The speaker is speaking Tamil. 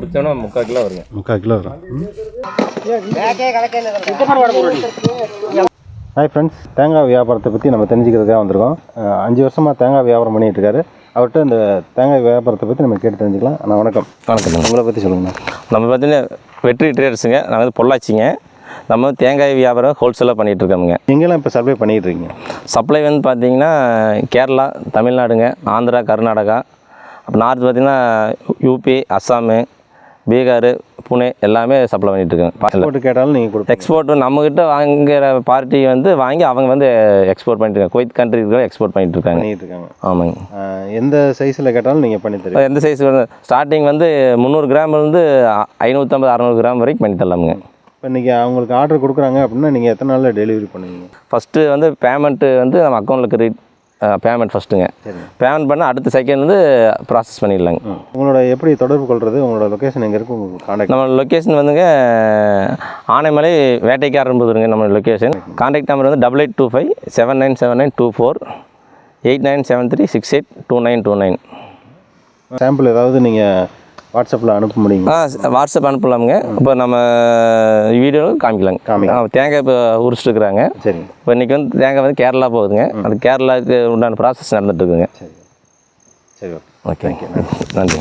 எடுத்தோன்னா முக்கால் கிலோ வருங்க. முக்கால் கிலோ வரும். ஹாய் ஃப்ரெண்ட்ஸ் தேங்காய் வியாபாரத்தை பற்றி நம்ம தெரிஞ்சுக்கிறதுக்காக வந்திருக்கோம். அஞ்சு வருஷமாக தேங்காய் வியாபாரம் பண்ணிட்டு இருக்காரு. அவர்கிட்ட இந்த தேங்காய் வியாபாரத்தை பற்றி நம்ம கேட்டு தெரிஞ்சுக்கலாம். அண்ணா வணக்கம். வணக்கம் உங்களை பற்றி சொல்லுங்கண்ணா. நம்ம பார்த்தீங்கன்னா வெற்றி ட்ரேடர்ஸுங்க. நாங்கள் வந்து பொள்ளாச்சிங்க. நம்ம வந்து தேங்காய் வியாபாரம் ஹோல்சேலாக பண்ணிகிட்டு இருக்கோமுங்க. எங்கெல்லாம் இப்போ சர்வே பண்ணிகிட்டு இருக்கீங்க? சப்ளை வந்து பார்த்தீங்கன்னா கேரளா தமிழ்நாடுங்க ஆந்திரா கர்நாடகா. அப்புறம் நார்த் பார்த்தீங்கன்னா யூபி அஸ்ஸாமு பீகார் புனே எல்லாமே சப்ளை பண்ணிகிட்டு இருக்கோங்க போட்டு கேட்டாலும் நீங்கள் கொடுப்பீங்க. எக்ஸ்போர்ட் நம்மக்கிட்ட வாங்குற பார்ட்டி வந்து வாங்கி அவங்க வந்து எக்ஸ்போர்ட் பண்ணிட்டு இருக்காங்க குவைத் கண்ட்ரிக்கு எக்ஸ்போர்ட் பண்ணிட்டு இருக்காங்க ஆமாங்க. எந்த சைஸில் கேட்டாலும் நீங்கள் பண்ணி தருவீங்க. எந்த சைஸ் வந்து ஸ்டார்டிங் வந்து முந்நூறு கிராம்லேருந்து ஐநூற்றம்பது அறநூறு கிராம் வரைக்கும் பண்ணி தரலாமுங்க. இப்போ இன்றைக்கி அவங்களுக்கு ஆர்டர் கொடுக்குறாங்க அப்படின்னா நீங்கள் எத்தனை நாளில் டெலிவரி பண்ணுவீங்க? ஃபஸ்ட்டு வந்து பேமெண்ட்டு வந்து நம்ம அக்கௌண்ட்டில் கிரெடிட் பேமெண்ட் ஃபஸ்ட்டுங்க பேமெண்ட் பண்ணால் அடுத்த செகண்ட் வந்து ப்ராசஸ் பண்ணிடலாங்க. உங்களோட எப்படி தொடர்பு கொள்வது உங்களோட லொக்கேஷன் எங்கே உங்களுக்கு காண்டாக்ட் நம்ம லொக்கேஷன் வந்துங்க ஆனைமலை வேட்டைக்காரன்புதுருங்க நம்ம லொக்கேஷன் கான்டாக்ட் நம்பர் வந்து double eight two five seven nine seven nine two four eight nine seven three six eight two nine two nine sample ஏதாவது நீங்கள் வாட்ஸ்அப்பில் அனுப்ப முடியுங்க ஆ வாட்ஸ்அப் அனுப்பலாமுங்க. இப்போ நம்ம வீடியோவில் காமிக்கலாங்க காமிக்கலாம். ஆ, தேங்காய் இப்போ உரிச்சிட்டு இருக்கிறாங்க சரிங்க இப்போ இன்றைக்கி வந்து தேங்காய் வந்து கேரளா போகுதுங்க. அது கேரளாவுக்கு உண்டான ப்ராசஸ் நடந்துட்டு இருக்குங்க சரி. சரி ஓகே. ஓகே. நன்றி.